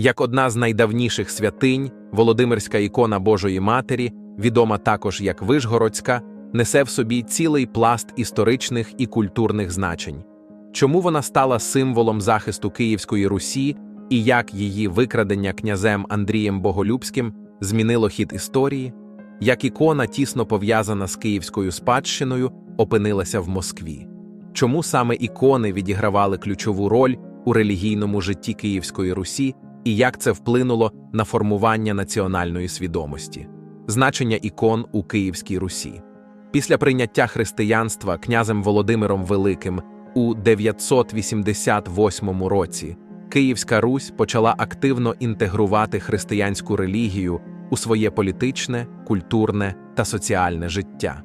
Як одна з найдавніших святинь, Володимирська ікона Божої Матері, відома також як Вишгородська, несе в собі цілий пласт історичних і культурних значень. Чому вона стала символом захисту Київської Русі і як її викрадення князем Андрієм Боголюбським змінило хід історії, як ікона, тісно пов'язана з київською спадщиною, опинилася в Москві? Чому саме ікони відігравали ключову роль у релігійному житті Київської Русі і як це вплинуло на формування національної свідомості? Значення ікон у Київській Русі. Після прийняття християнства князем Володимиром Великим у 988 році Київська Русь почала активно інтегрувати християнську релігію у своє політичне, культурне та соціальне життя.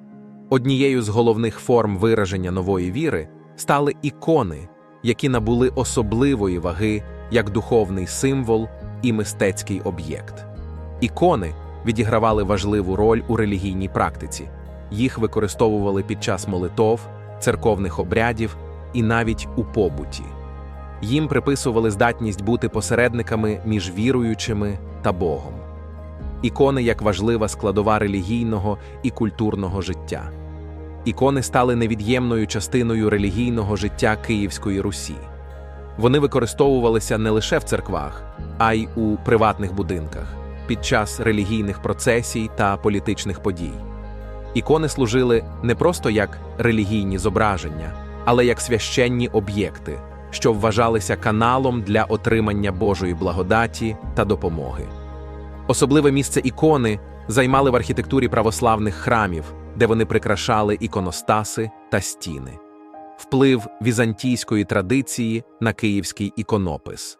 Однією з головних форм вираження нової віри стали ікони, які набули особливої ваги як духовний символ і мистецький об'єкт. Ікони відігравали важливу роль у релігійній практиці, їх використовували під час молитов, церковних обрядів і навіть у побуті. Їм приписували здатність бути посередниками між віруючими та Богом. Ікони як важлива складова релігійного і культурного життя. Ікони стали невід'ємною частиною релігійного життя Київської Русі. Вони використовувалися не лише в церквах, а й у приватних будинках під час релігійних процесій та політичних подій. Ікони служили не просто як релігійні зображення, але як священні об'єкти, що вважалися каналом для отримання Божої благодаті та допомоги. Особливе місце ікони займали в архітектурі православних храмів, де вони прикрашали іконостаси та стіни. Вплив візантійської традиції на київський іконопис.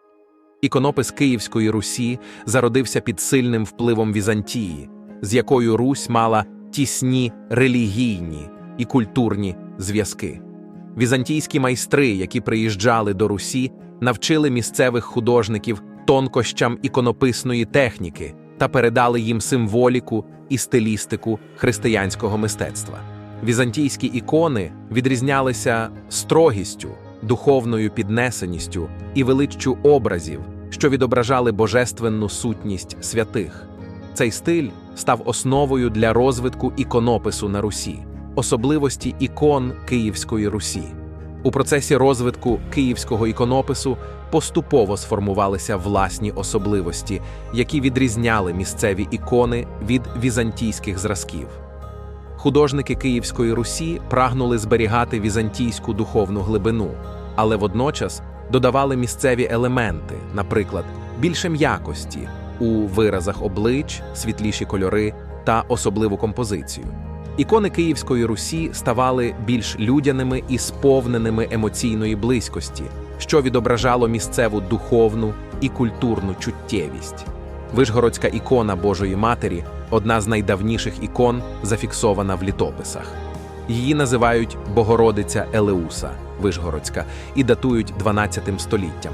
Іконопис Київської Русі зародився під сильним впливом Візантії, з якою Русь мала тісні релігійні і культурні зв'язки. Візантійські майстри, які приїжджали до Русі, навчили місцевих художників тонкощам іконописної техніки та передали їм символіку і стилістику християнського мистецтва. Візантійські ікони відрізнялися строгістю, духовною піднесеністю і величчю образів, що відображали божественну сутність святих. Цей стиль став основою для розвитку іконопису на Русі, особливості ікон Київської Русі. У процесі розвитку київського іконопису поступово сформувалися власні особливості, які відрізняли місцеві ікони від візантійських зразків. Художники Київської Русі прагнули зберігати візантійську духовну глибину, але водночас додавали місцеві елементи, наприклад, більше м'якості у виразах облич, світліші кольори та особливу композицію. Ікони Київської Русі ставали більш людяними і сповненими емоційної близькості, що відображало місцеву духовну і культурну чуттєвість. Вишгородська ікона Божої Матері одна з найдавніших ікон, зафіксована в літописах. Її називають Богородиця Елеуса Вишгородська і датують 12 століттям.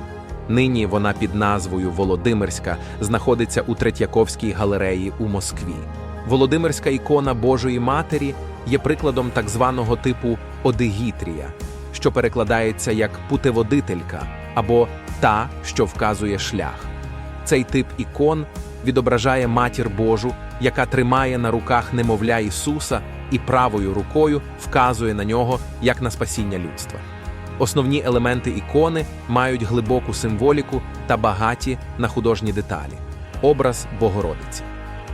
Нині вона під назвою Володимирська знаходиться у Третьяковській галереї у Москві. Володимирська ікона Божої Матері є прикладом так званого типу одегітрія, що перекладається як путеводителька або та, що вказує шлях. Цей тип ікон відображає матір Божу, яка тримає на руках немовля Ісуса і правою рукою вказує на нього як на спасіння людства. Основні елементи ікони мають глибоку символіку та багаті на художні деталі. Образ Богородиці.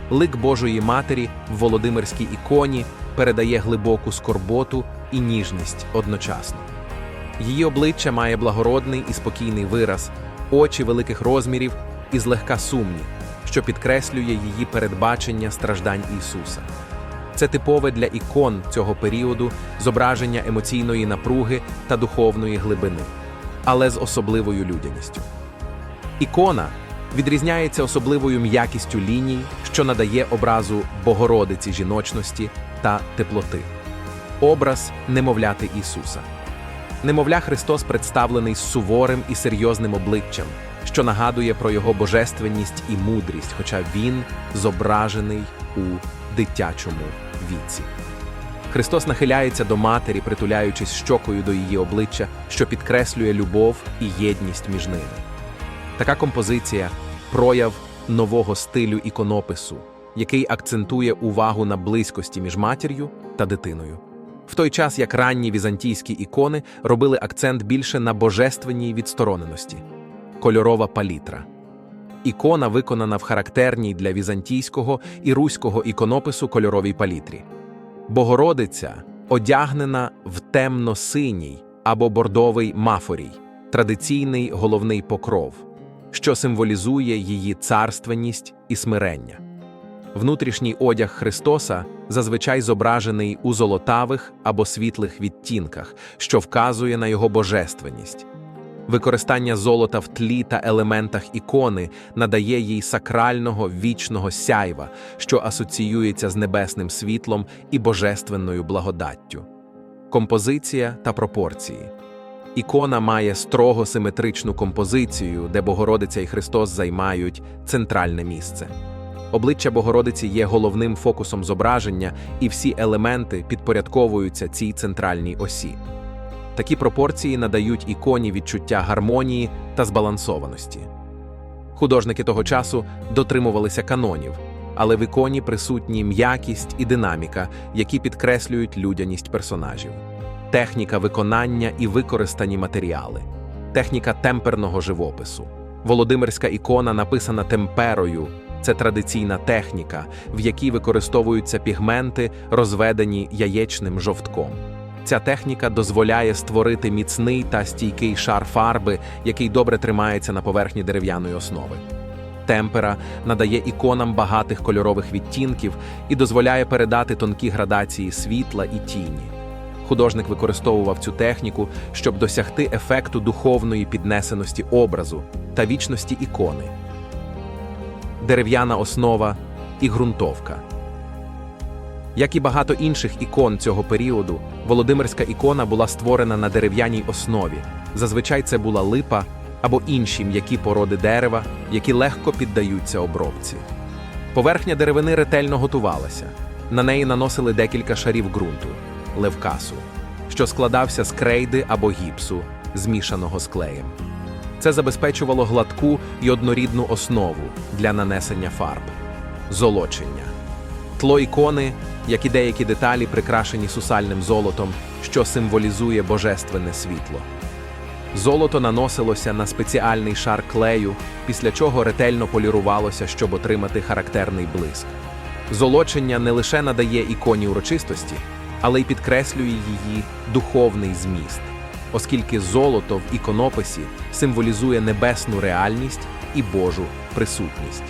Лик Божої Матері в Володимирській іконі передає глибоку скорботу і ніжність одночасно. Її обличчя має благородний і спокійний вираз, очі великих розмірів і злегка сумні, що підкреслює її передбачення страждань Ісуса. Це типове для ікон цього періоду зображення емоційної напруги та духовної глибини, але з особливою людяністю. Ікона відрізняється особливою м'якістю ліній, що надає образу Богородиці жіночності та теплоти. Образ немовляти Ісуса. Немовля Христос представлений суворим і серйозним обличчям, що нагадує про його божественність і мудрість, хоча він зображений у дитячому віці. Христос нахиляється до матері, притуляючись щокою до її обличчя, що підкреслює любов і єдність між ними. Така композиція прояв нового стилю іконопису, який акцентує увагу на близькості між матір'ю та дитиною. В той час як ранні візантійські ікони робили акцент більше на божественній відстороненості, кольорова палітра. Ікона виконана в характерній для візантійського і руського іконопису кольоровій палітрі. Богородиця одягнена в темно-синій або бордовий мафорій, традиційний головний покров, що символізує її царственність і смирення. Внутрішній одяг Христоса зазвичай зображений у золотавих або світлих відтінках, що вказує на його божественність. Використання золота в тлі та елементах ікони надає їй сакрального вічного сяйва, що асоціюється з небесним світлом і божественною благодаттю. Композиція та пропорції. Ікона має строго симетричну композицію, де Богородиця і Христос займають центральне місце. Обличчя Богородиці є головним фокусом зображення, і всі елементи підпорядковуються цій центральній осі. Такі пропорції надають іконі відчуття гармонії та збалансованості. Художники того часу дотримувалися канонів, але в іконі присутні м'якість і динаміка, які підкреслюють людяність персонажів, техніка виконання і використані матеріали, техніка темперного живопису. Володимирська ікона написана темперою. Це традиційна техніка, в якій використовуються пігменти, розведені яєчним жовтком. Ця техніка дозволяє створити міцний та стійкий шар фарби, який добре тримається на поверхні дерев'яної основи. Темпера надає іконам багатих кольорових відтінків і дозволяє передати тонкі градації світла і тіні. Художник використовував цю техніку, щоб досягти ефекту духовної піднесеності образу та вічності ікони. Дерев'яна основа і ґрунтовка. Як і багато інших ікон цього періоду, Володимирська ікона була створена на дерев'яній основі. Зазвичай це була липа або інші м'які породи дерева, які легко піддаються обробці. Поверхня деревини ретельно готувалася. На неї наносили декілька шарів ґрунту левкасу, що складався з крейди або гіпсу, змішаного з клеєм. Це забезпечувало гладку і однорідну основу для нанесення фарб, золочення. Тло ікони, як і деякі деталі, прикрашені сусальним золотом, що символізує божественне світло. Золото наносилося на спеціальний шар клею, після чого ретельно полірувалося, щоб отримати характерний блиск. Золочення не лише надає іконі урочистості, але й підкреслює її духовний зміст, оскільки золото в іконописі символізує небесну реальність і Божу присутність.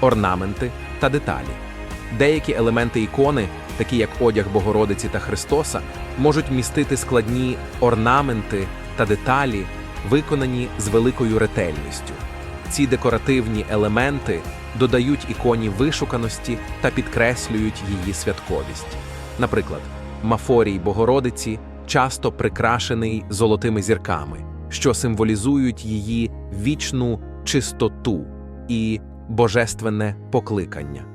Орнаменти та деталі. Деякі елементи ікони, такі як одяг Богородиці та Христоса, можуть містити складні орнаменти та деталі, виконані з великою ретельністю. Ці декоративні елементи додають іконі вишуканості та підкреслюють її святковість. Наприклад, мафорій Богородиці часто прикрашений золотими зірками, що символізують її вічну чистоту і божественне покликання.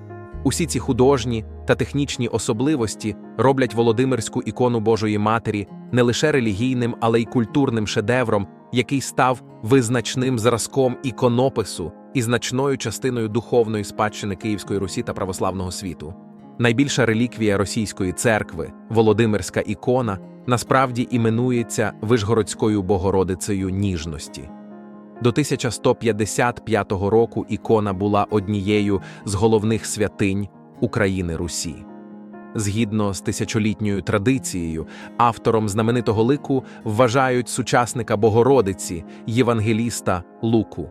Усі ці художні та технічні особливості роблять Володимирську ікону Божої Матері не лише релігійним, але й культурним шедевром, який став визначним зразком іконопису і значною частиною духовної спадщини Київської Русі та православного світу. Найбільша реліквія російської церкви, Володимирська ікона, насправді іменується Вишгородською Богородицею ніжності. До 1155 року ікона була однією з головних святинь України Русі. Згідно з тисячолітньою традицією, автором знаменитого лику вважають сучасника Богородиці, євангеліста Луку.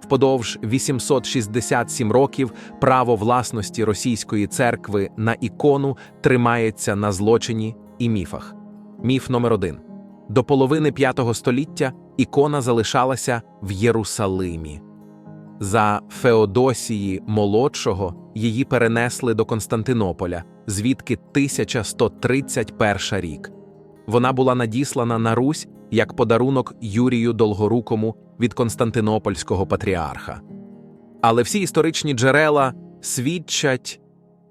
Впродовж 867 років право власності російської церкви на ікону тримається на злочині і міфах. Міф номер один. До половини V століття ікона залишалася в Єрусалимі. За Феодосії молодшого її перенесли до Константинополя, звідки 1131 рік. Вона була надіслана на Русь як подарунок Юрію Долгорукому від Константинопольського патріарха. Але всі історичні джерела свідчать,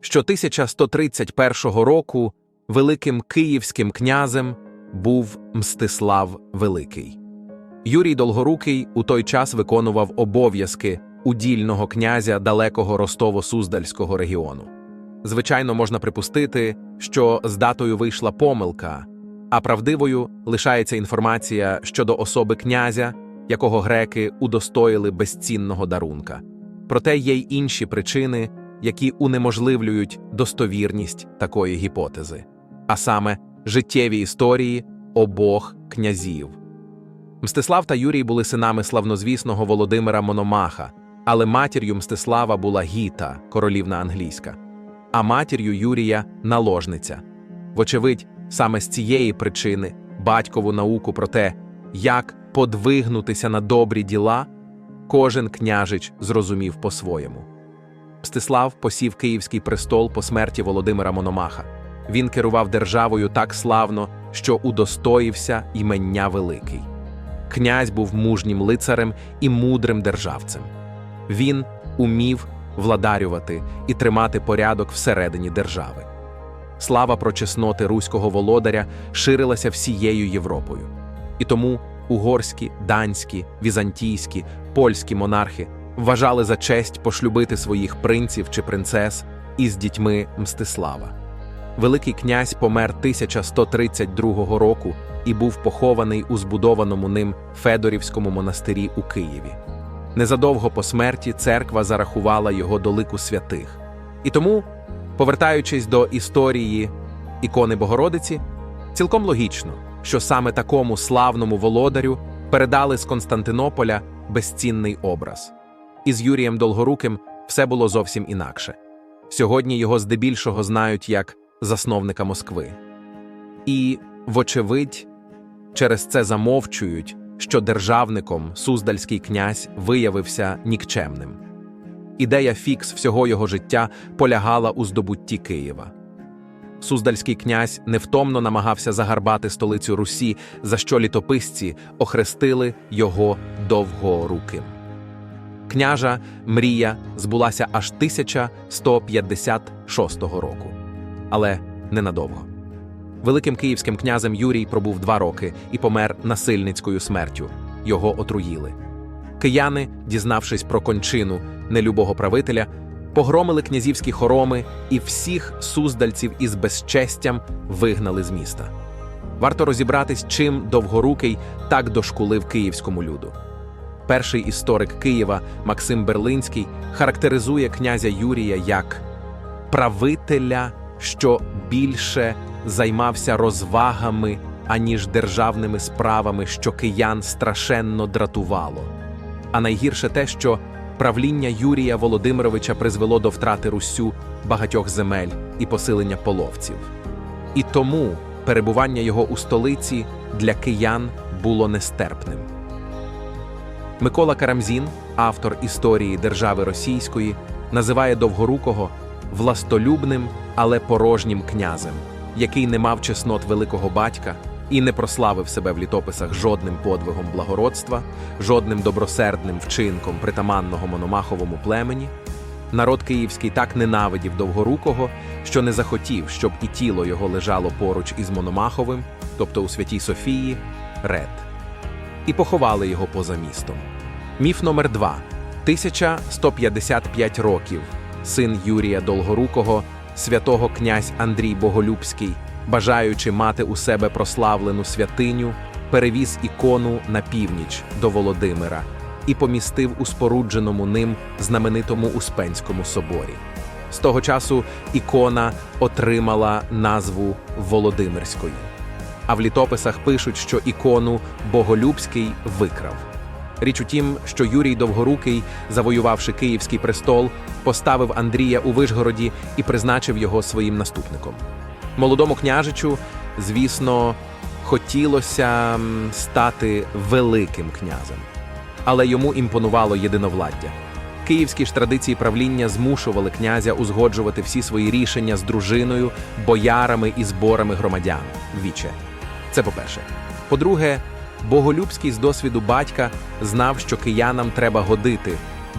що 1131 року великим київським князем був Мстислав Великий. Юрій Долгорукий у той час виконував обов'язки удільного князя далекого Ростово-Суздальського регіону. Звичайно, можна припустити, що з датою вийшла помилка, а правдивою лишається інформація щодо особи князя, якого греки удостоїли безцінного дарунка. Проте є й інші причини, які унеможливлюють достовірність такої гіпотези, а саме життєві історії обох князів. Мстислав та Юрій були синами славнозвісного Володимира Мономаха, але матір'ю Мстислава була Гіта, королівна англійська, а матір'ю Юрія наложниця. Вочевидь, саме з цієї причини батькову науку про те, як подвигнутися на добрі діла, кожен княжич зрозумів по-своєму. Мстислав посів Київський престол по смерті Володимира Мономаха. Він керував державою так славно, що удостоївся імення Великий. Князь був мужнім лицарем і мудрим державцем. Він умів владарювати і тримати порядок всередині держави. Слава про чесноти руського володаря ширилася всією Європою. І тому угорські, данські, візантійські, польські монархи вважали за честь пошлюбити своїх принців чи принцес із дітьми Мстислава. Великий князь помер 1132 року і був похований у збудованому ним Федорівському монастирі у Києві. Незадовго по смерті церква зарахувала його до лику святих. І тому, повертаючись до історії ікони Богородиці, цілком логічно, що саме такому славному володарю передали з Константинополя безцінний образ. Із Юрієм Долгоруким все було зовсім інакше. Сьогодні його здебільшого знають як засновника Москви. І, вочевидь, через це замовчують, що державником суздальський князь виявився нікчемним. Ідея фікс всього його життя полягала у здобутті Києва. Суздальський князь невтомно намагався загарбати столицю Русі, за що літописці охрестили його довгоруким. Княжа мрія збулася аж 1156 року, але ненадовго. Великим київським князем Юрій пробув два роки і помер насильницькою смертю. Його отруїли. Кияни, дізнавшись про кончину нелюбого правителя, погромили князівські хороми і всіх суздальців із безчестям вигнали з міста. Варто розібратись, чим довгорукий так дошкулив київському люду. Перший історик Києва Максим Берлинський характеризує князя Юрія як правителя, що більше займався розвагами, аніж державними справами, що киян страшенно дратувало. А найгірше те, що правління Юрія Володимировича призвело до втрати Руссю багатьох земель і посилення половців. І тому перебування його у столиці для киян було нестерпним. Микола Карамзін, автор історії держави російської, називає Довгорукого властолюбним, але порожнім князем, який не мав чеснот великого батька і не прославив себе в літописах жодним подвигом благородства, жодним добросердним вчинком притаманного мономаховому племені. Народ київський так ненавидів Довгорукого, що не захотів, щоб і тіло його лежало поруч із Мономаховим, тобто у Святій Софії, Ред. І поховали його поза містом. Міф номер 2 1155 років. Син Юрія Долгорукого, святого князь Андрій Боголюбський, бажаючи мати у себе прославлену святиню, перевіз ікону на північ до Володимира і помістив у спорудженому ним знаменитому Успенському соборі. З того часу ікона отримала назву Володимирської. А в літописах пишуть, що ікону Боголюбський викрав. Річ у тім, що Юрій Довгорукий, завоювавши Київський престол, поставив Андрія у Вишгороді і призначив його своїм наступником. Молодому княжичу, звісно, хотілося стати великим князем, але йому імпонувало єдиновладдя. Київські ж традиції правління змушували князя узгоджувати всі свої рішення з дружиною, боярами і зборами громадян. Віче. Це по-перше. По-друге, Боголюбський з досвіду батька знав, що киянам треба годити,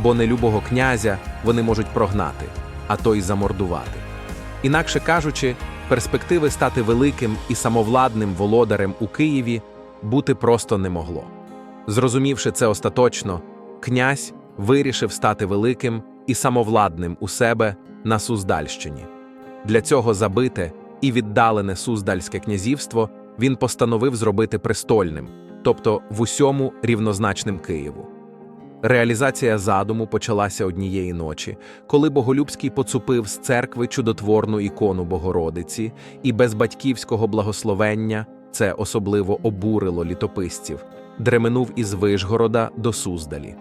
бо нелюбого князя вони можуть прогнати, а то й замордувати. Інакше кажучи, перспективи стати великим і самовладним володарем у Києві бути просто не могло. Зрозумівши це остаточно, князь вирішив стати великим і самовладним у себе на Суздальщині. Для цього забите і віддалене Суздальське князівство він постановив зробити престольним, тобто в усьому рівнозначним Києву. Реалізація задуму почалася однієї ночі, коли Боголюбський поцупив з церкви чудотворну ікону Богородиці, і без батьківського благословення це особливо обурило літописців, дременув із Вишгорода до Суздалі.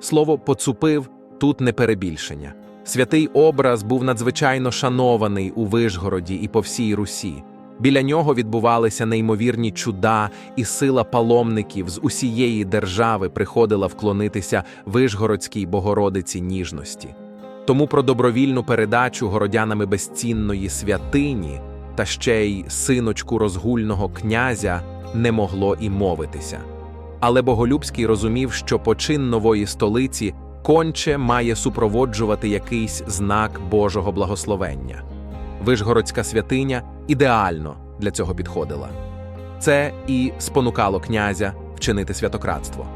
Слово поцупив тут не перебільшення. Святий образ був надзвичайно шанований у Вишгороді і по всій Русі. Біля нього відбувалися неймовірні чуда, і сила паломників з усієї держави приходила вклонитися Вишгородській Богородиці ніжності. Тому про добровільну передачу городянами безцінної святині та ще й синочку розгульного князя не могло і мовитися. Але Боголюбський розумів, що почин нової столиці конче має супроводжувати якийсь знак Божого благословення. Вишгородська святиня ідеально для цього підходила. Це і спонукало князя вчинити святократство.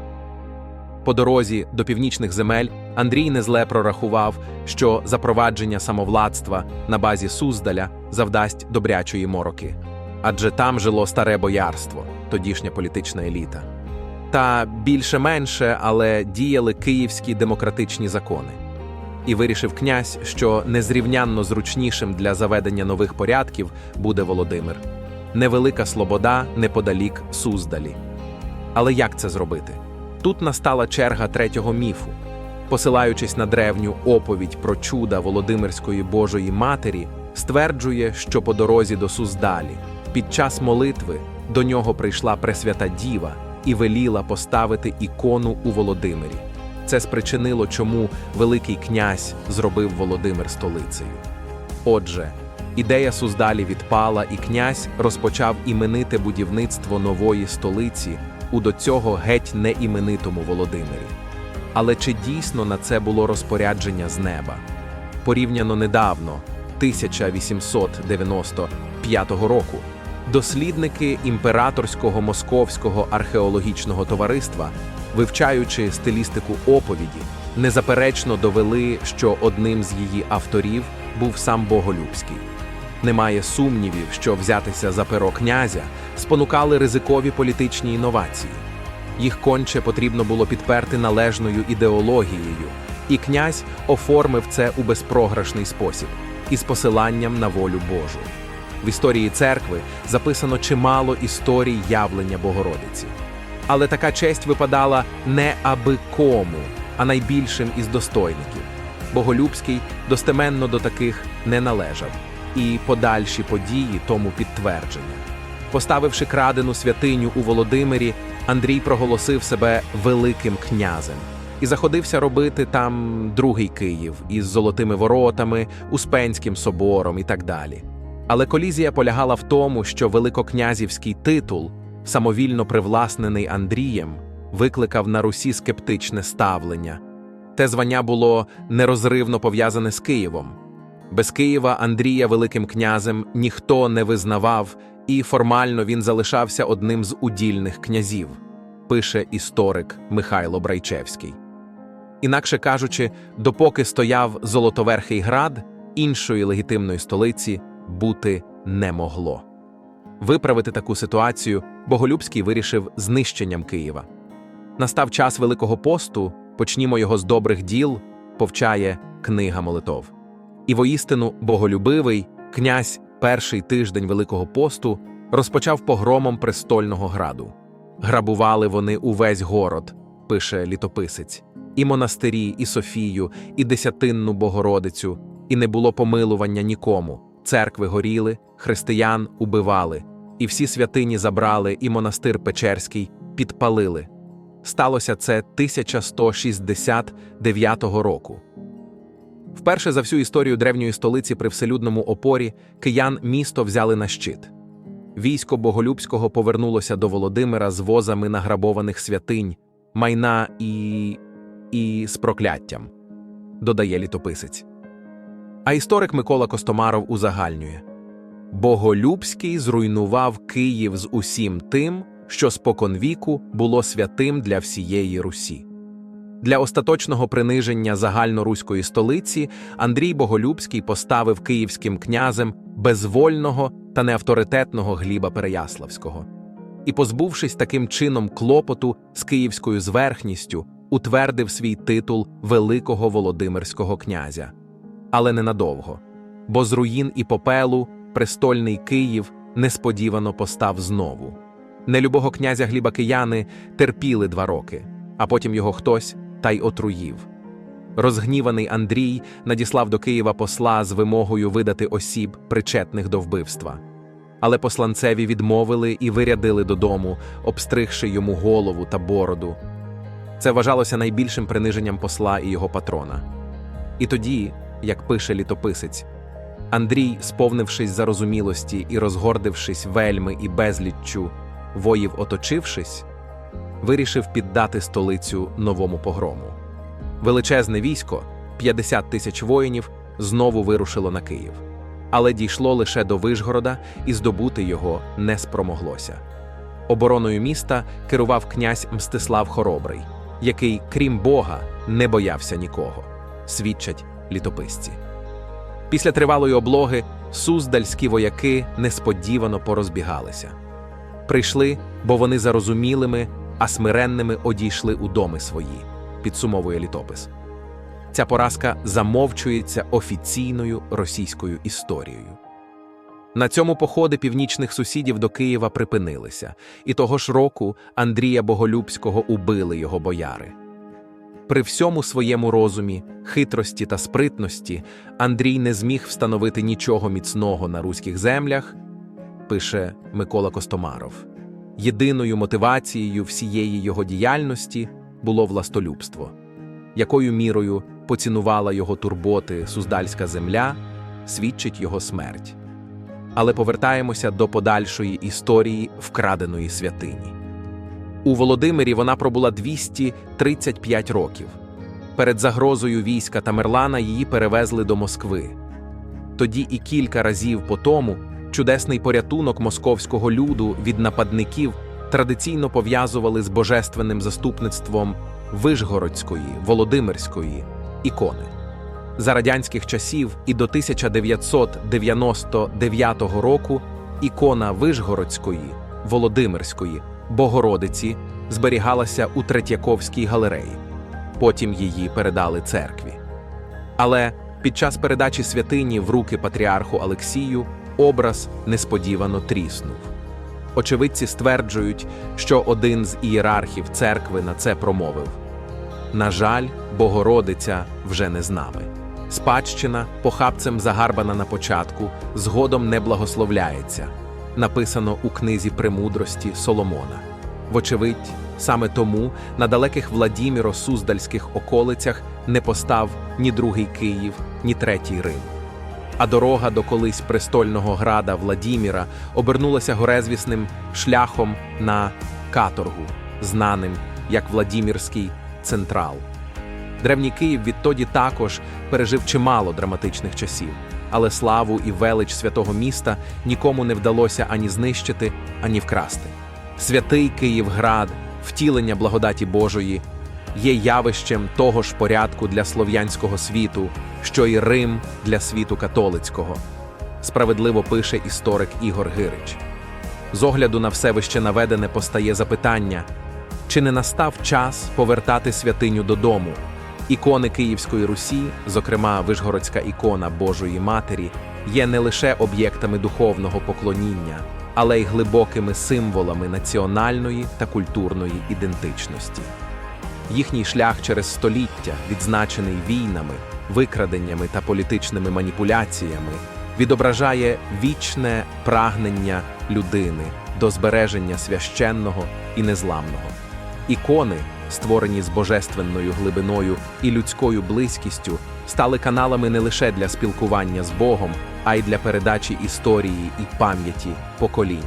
По дорозі до північних земель Андрій незле прорахував, що запровадження самовладства на базі Суздаля завдасть добрячої мороки, адже там жило старе боярство, тодішня політична еліта. Та більше-менше, але діяли київські демократичні закони. І вирішив князь, що незрівнянно зручнішим для заведення нових порядків буде Володимир. Невелика слобода неподалік Суздалі. Але як це зробити? Тут настала черга третього міфу. Посилаючись на древню оповідь про чуда Володимирської Божої Матері, стверджує, що по дорозі до Суздалі під час молитви до нього прийшла Пресвята Діва і веліла поставити ікону у Володимирі. Це спричинило, чому Великий князь зробив Володимир столицею. Отже, ідея Суздалі відпала, і князь розпочав імените будівництво нової столиці у до цього геть неіменитому Володимирі. Але чи дійсно на це було розпорядження з неба? Порівняно недавно, 1895 року, дослідники імператорського московського археологічного товариства, вивчаючи стилістику оповіді, незаперечно довели, що одним з її авторів був сам Боголюбський. Немає сумнівів, що взятися за перо князя спонукали ризикові політичні інновації. Їх конче потрібно було підперти належною ідеологією, і князь оформив це у безпрограшний спосіб із посиланням на волю Божу. В історії церкви записано чимало історій явлення Богородиці. Але така честь випадала не аби кому, а найбільшим із достойників. Боголюбський достеменно до таких не належав, і подальші події тому підтвердження. Поставивши крадену святиню у Володимирі, Андрій проголосив себе великим князем і заходився робити там другий Київ із золотими воротами, Успенським собором і так далі. Але колізія полягала в тому, що великокнязівський титул, самовільно привласнений Андрієм, викликав на Русі скептичне ставлення. Те звання було нерозривно пов'язане з Києвом. Без Києва Андрія Великим князем ніхто не визнавав, і формально він залишався одним з удільних князів, пише історик Михайло Брайчевський. Інакше кажучи, допоки стояв Золотоверхий град, іншої легітимної столиці бути не могло. Виправити таку ситуацію Боголюбський вирішив знищенням Києва. Настав час Великого посту, почнімо його з добрих діл, повчає книга молитов. І воістину боголюбивий князь перший тиждень Великого посту розпочав погромом престольного граду. Грабували вони увесь город, пише літописець, і монастирі, і Софію, і десятинну Богородицю, і не було помилування нікому. Церкви горіли, християн убивали, і всі святині забрали, і монастир Печерський підпалили. Сталося це 1169 року. Вперше за всю історію древньої столиці при вселюдному опорі киян місто взяли на щит. Військо Боголюбського повернулося до Володимира з возами награбованих святинь, майна і. і з прокляттям, додає літописець. А історик Микола Костомаров узагальнює Боголюбський зруйнував Київ з усім тим, що споконвіку було святим для всієї Русі. Для остаточного приниження загальноруської столиці Андрій Боголюбський поставив київським князем безвольного та неавторитетного Гліба Переяславського і, позбувшись таким чином клопоту з київською зверхністю, утвердив свій титул Великого Володимирського князя. Але ненадовго, бо з руїн і попелу престольний Київ несподівано постав знову. Нелюбого князя Гліба кияни терпіли два роки, а потім його хтось та й отруїв. Розгніваний Андрій надіслав до Києва посла з вимогою видати осіб, причетних до вбивства. Але посланцеві відмовили і вирядили додому, обстригши йому голову та бороду. Це вважалося найбільшим приниженням посла і його патрона. І тоді, як пише літописець, Андрій, сповнившись зарозумілості і розгордившись вельми і безліччю, воїв оточившись, вирішив піддати столицю новому погрому. Величезне військо, 50 тисяч воїнів, знову вирушило на Київ. Але дійшло лише до Вишгорода, і здобути його не спромоглося. Обороною міста керував князь Мстислав Хоробрий, який, крім Бога, не боявся нікого, свідчать літописці. Після тривалої облоги суздальські вояки несподівано порозбігалися. Прийшли, бо вони зарозумілими, а смиренними одійшли у доми свої, підсумовує літопис. Ця поразка замовчується офіційною російською історією. На цьому походи північних сусідів до Києва припинилися, і того ж року Андрія Боголюбського убили його бояри. При всьому своєму розумі, хитрості та спритності Андрій не зміг встановити нічого міцного на руських землях, пише Микола Костомаров. Єдиною мотивацією всієї його діяльності було властолюбство, якою мірою поцінувала його турботи суздальська земля, свідчить його смерть. Але повертаємося до подальшої історії вкраденої святині. У Володимирі вона пробула 235 років. Перед загрозою війська Тамерлана її перевезли до Москви. Тоді і кілька разів по тому чудесний порятунок московського люду від нападників традиційно пов'язували з божественним заступництвом Вишгородської, Володимирської ікони. За радянських часів і до 1999 року ікона Вишгородської, Володимирської Богородиці зберігалася у Третьяковській галереї. Потім її передали церкві. Але під час передачі святині в руки патріарху Алексію образ несподівано тріснув. Очевидці стверджують, що один з ієрархів церкви на це промовив: На жаль, Богородиця вже не з нами. Спадщина, похабцем загарбана на початку, згодом не благословляється, написано у книзі премудрості Соломона. Вочевидь, саме тому на далеких Владіміро-Суздальських околицях не постав ні другий Київ, ні третій Рим. А дорога до колись престольного града Владіміра обернулася горезвісним шляхом на каторгу, знаним як Владімірський централ. Древній Київ відтоді також пережив чимало драматичних часів, але славу і велич святого міста нікому не вдалося ані знищити, ані вкрасти. Святий Київград, втілення благодаті Божої, є явищем того ж порядку для слов'янського світу, що й Рим для світу католицького. Справедливо пише історик Ігор Гирич. З огляду на все вище наведене постає запитання: чи не настав час повертати святиню додому? Ікони Київської Русі, зокрема Вишгородська ікона Божої Матері, є не лише об'єктами духовного поклоніння, але й глибокими символами національної та культурної ідентичності. Їхній шлях через століття, відзначений війнами, викраденнями та політичними маніпуляціями, відображає вічне прагнення людини до збереження священного і незламного. Ікони, створені з божественною глибиною і людською близькістю, стали каналами не лише для спілкування з Богом, а й для передачі історії і пам'яті поколінь.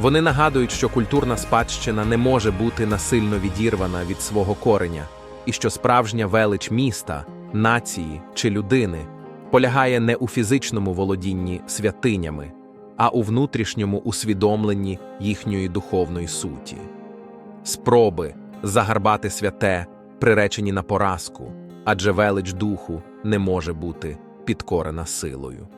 Вони нагадують, що культурна спадщина не може бути насильно відірвана від свого кореня, і що справжня велич міста, нації чи людини полягає не у фізичному володінні святинями, а у внутрішньому усвідомленні їхньої духовної суті. Спроби загарбати святе приречені на поразку, адже велич духу не може бути підкорена силою.